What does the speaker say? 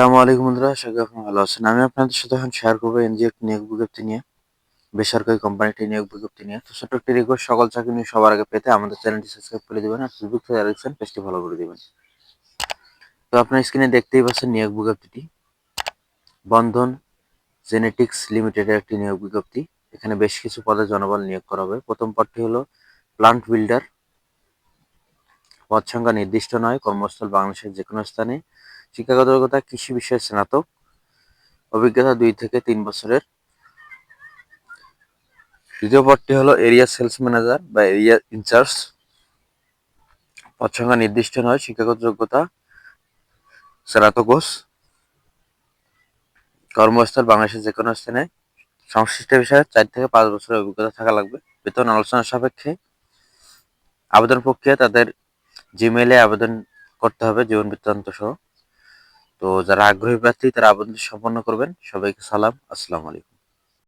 আসসালামু আলাইকুম বন্ধুরা, আশা আপনি ভালো আছেন। আমি আপনাদের সাথে এখন শেয়ার করব এনজিও নিয়োগ বিজ্ঞপ্তি নিয়ে, বেসরকারি কোম্পানিটি নিয়োগ বিজ্ঞপ্তি নিয়ে। তো ছোট্ট একটি রিকোয়েস্ট সকল চাকরি নিয়ে সবার আগে পেতে আমাদের চ্যানেলটি সাবস্ক্রাইব করে দিবেন আর ফেসবুক থেকে দেখছেন পেজটি ফলো করে দিবেন। তো আপনার স্ক্রিনে দেখতেই পাচ্ছেন নিয়োগ বিজ্ঞপ্তিটি। বন্ধন জেনেটিক্স লিমিটেডের একটি নিয়োগ বিজ্ঞপ্তি। এখানে বেশ কিছু পদে জনবল নিয়োগ করা হবে। প্রথম পদটি হলো প্লান্ট বিল্ডার পদ সংখ্যা নির্দিষ্ট নয়, কর্মস্থল বাংলাদেশের যে কোনো স্থানে। শিক্ষাগত যোগ্যতা কৃষি বিষয়ে স্নাতক, অভিজ্ঞতা দুই থেকে তিন বছরের। দ্বিতীয় পদটি হলো এরিয়া সেলস ম্যানেজার বা এরিয়া ইনচার্জ পদ সংখ্যা নির্দিষ্ট নয় শিক্ষাগত যোগ্যতা স্নাতকোস কর্মস্থল বাংলাদেশের যে কোনো স্থানে সংশ্লিষ্ট বিষয়ে চার থেকে পাঁচ বছরের অভিজ্ঞতা থাকা লাগবে। বেতন আলোচনা সাপেক্ষে আবেদন প্রক্রিয়া তাদের জিমেইলে আবেদন করতে হবে, জীবন বৃত্তান্ত সহ তো যারা আগ্রহী প্রার্থী তারা আবেদন সম্পন্ন করবেন। সবাইকে সালাম আসসালামু আলাইকুম।